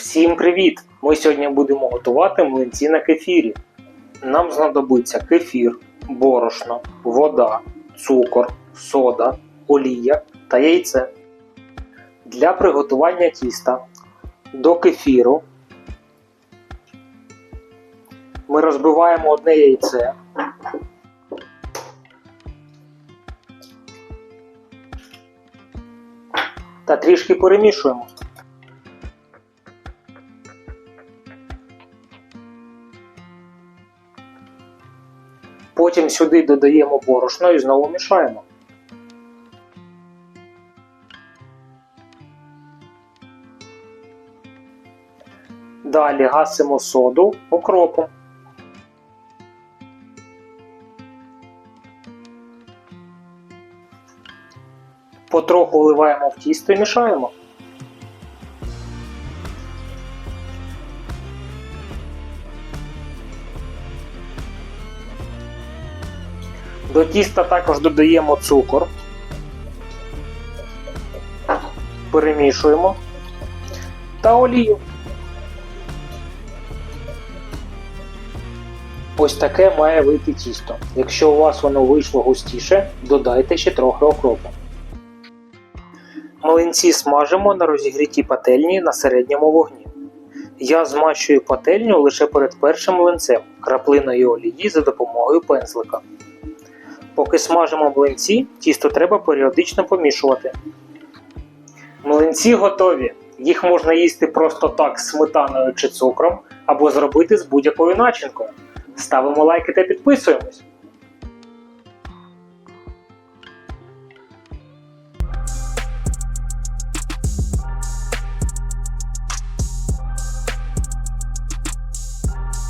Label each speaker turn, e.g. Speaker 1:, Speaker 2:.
Speaker 1: Всім привіт! Ми сьогодні будемо готувати млинці на кефірі. Нам знадобиться кефір, борошно, вода, цукор, сода, олія та яйце. Для приготування тіста до кефіру ми розбиваємо одне яйце. Та трішки перемішуємо. Потім сюди додаємо борошно і знову мішаємо. Далі гасимо соду окропом. Потроху вливаємо в тісто і мішаємо. До тіста також додаємо цукор. Перемішуємо та олію. Ось таке має вийти тісто. Якщо у вас воно вийшло густіше, додайте ще трохи окропу. Млинці смажимо на розігрітій пательні на середньому вогні. Я змащую пательню лише перед першим млинцем краплиною олії за допомогою пензлика. Поки смажимо млинці, тісто треба періодично помішувати. Млинці готові. Їх можна їсти просто так з сметаною чи цукром, або зробити з будь-якою начинкою. Ставимо лайки та підписуємось.